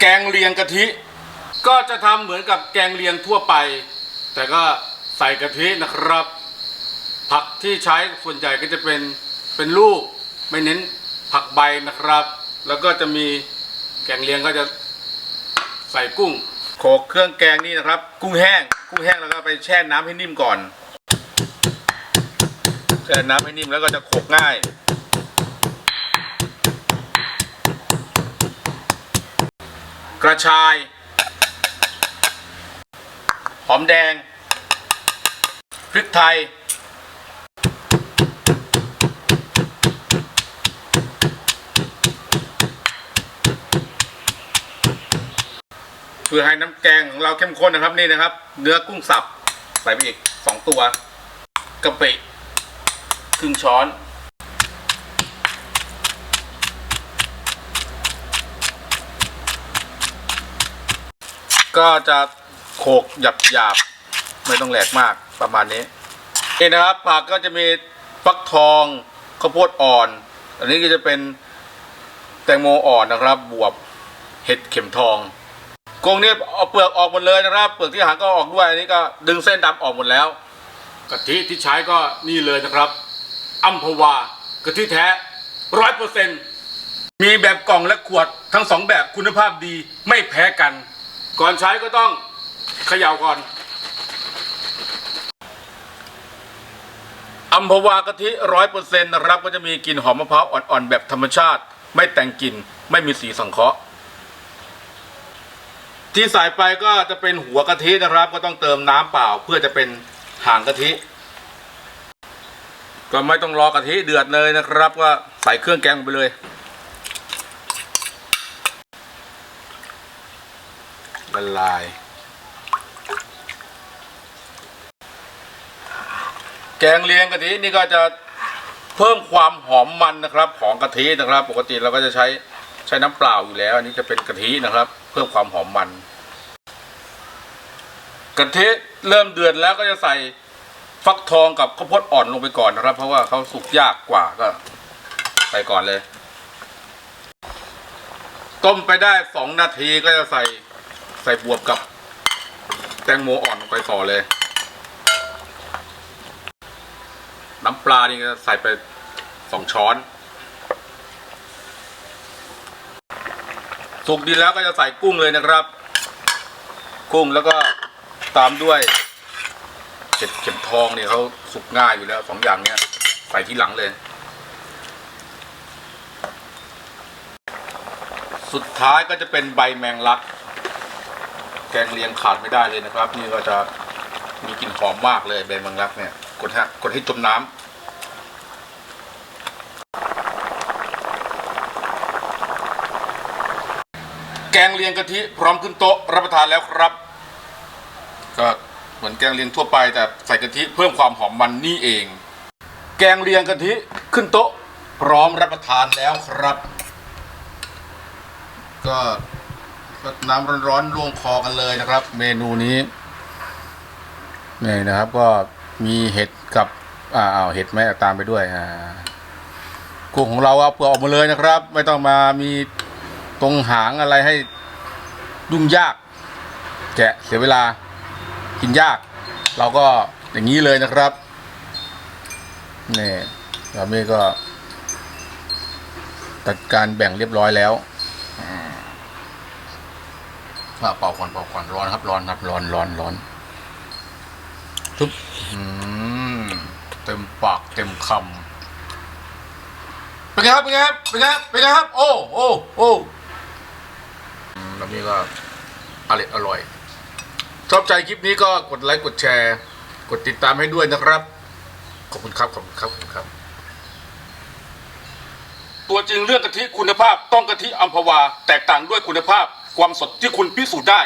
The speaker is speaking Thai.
แกงเลียงกะทิ ก็จะทำเหมือนกับแกงเลียงทั่วไป แต่ก็ใส่กะทินะครับ ผักที่ใช้ส่วนใหญ่ก็จะเป็นเป็นลูกไม่เน้นผักใบนะครับ แล้วก็จะมีแกงเลียงก็จะใส่กุ้งโขกเครื่องแกงนี่นะครับ กุ้งแห้ง กุ้งแห้งแล้วก็ไปแช่น้ำให้นิ่มก่อนแช่น้ำให้นิ่มแล้วก็จะโขกง่าย กระชาย หอมแดง พริกไทย เพื่อให้น้ำแกงของเราเข้มข้นนะครับนี่นะครับ เนื้อกุ้งสับ ใส่ไปอีกสองตัวกะปิครึ่งช้อน ก็จะโขกหยับหยาบไม่ต้องแหลกมากประมาณนี้นี่นะครับผักก็จะมีฟักทองข้าวโพดอ่อน อันนี้ก็จะเป็นแตงโมอ่อนนะครับ บวบเห็ดเข็มทองกงนี่เอาเปลือกออกหมดเลยนะครับ เปลือกที่หางก็ออกด้วยอันนี้ก็ดึงเส้นดำออกหมดแล้วกะทิที่ใช้ก็นี่เลยนะครับอัมพวากะทิแท้ร้อยเปอร์เซ็นต์มีแบบกล่องและขวดทั้งสองแบบคุณภาพดีไม่แพ้กัน ก่อนใช้ก็ต้องเขย่าก่อนอัมพวากะทิร้อยเปอร์เซ็นต์นะครับก็จะมีกลิ่นหอมมะพร้าวอ่อนๆแบบธรรมชาติ ไม่แต่งกลิ่นไม่มีสีสังเคราะห์ที่ใส่ไปก็จะเป็นหัวกะทินะครับ ก็ต้องเติมน้ำเปล่าเพื่อจะเป็นหางกะทิ ก็ไม่ต้องรอกะทิเดือดเลยนะครับ ก็ใส่เครื่องแกงไปเลย ละลาย แกงเลียงกะทินี่ก็จะเพิ่มความหอมมันนะครับ ของกะทินะครับ ปกติเราก็จะใช้ใช้น้ำเปล่าอยู่แล้ว อันนี้จะเป็นกะทินะครับ เพิ่มความหอมมันกะทิเริ่มเดือดแล้วก็จะใส่ฟักทองกับข้าวโพดอ่อนลงไปก่อนนะครับ เพราะว่าเขาสุกยากกว่าก็ ใส่ก่อนเลย ต้มไปได้สองนาทีก็จะใส่ ใส่บวบกับ แตงโมอ่อนลงไปต่อเลย น้ำปลานี่ก็ใส่ไปสองช้อน สุกดีแล้วก็จะใส่กุ้งเลยนะครับ กุ้งแล้วก็ตามด้วยเห็ดเข็มทองเนี่ยเขาสุกง่ายอยู่แล้วสองอย่างเนี้ยใส่ที่หลังเลย สุดท้ายก็จะเป็นใบแมงลัก แกงเลียงขาดไม่ได้เลยนะครับ นี่ก็จะมีกลิ่นหอมมากเลยใบแมงลักเนี่ย กดฮะกดให้จมน้ำแกงเลียงกะทิพร้อมขึ้นโต๊ะรับประทานแล้วครับ ก็เหมือนแกงเลียงทั่วไปแต่ใส่กะทิเพิ่มความหอมมันนี่เอง แกงเลียงกะทิขึ้นโต๊ะ พร้อมรับประทานแล้วครับ ก็ น้ำร้อนๆลวงคอกันเลยนะครับ เมนูนี้นี่นะครับก็มีเห็ดกับอ่าเอาเห็ดไหมเอาตามไปด้วยอ่ากุ้งของเราเอาเปลือกออกมาเลยนะครับ ไม่ต้องมามีตรงหางอะไรให้ยุ่งยาก แกะเสียเวลากินยาก เราก็อย่างนี้เลยนะครับนี่เราเมก็จัดการแบ่งเรียบร้อยแล้ว เป่าก่อนเป่าก่อนร้อนครับ ร้อนครับร้อนร้อนร้อนทุบอืมเต็มปากเต็มคำเป็นไงครับเป็นไงครับเป็นไงครับเป็นไงครับ โอ้โอ้โอ้แล้วนี่ก็อร่อยอร่อยชอบใจคลิปนี้ก็กดไลค์กดแชร์ กดติดตามให้ด้วยนะครับ ขอบคุณครับขอบคุณครับขอบคุณครับ ตัวจริงเรื่องกะทิคุณภาพต้องกะทิอัมพวา แตกต่างด้วยคุณภาพ ความสดที่คุณพิสูจน์ได้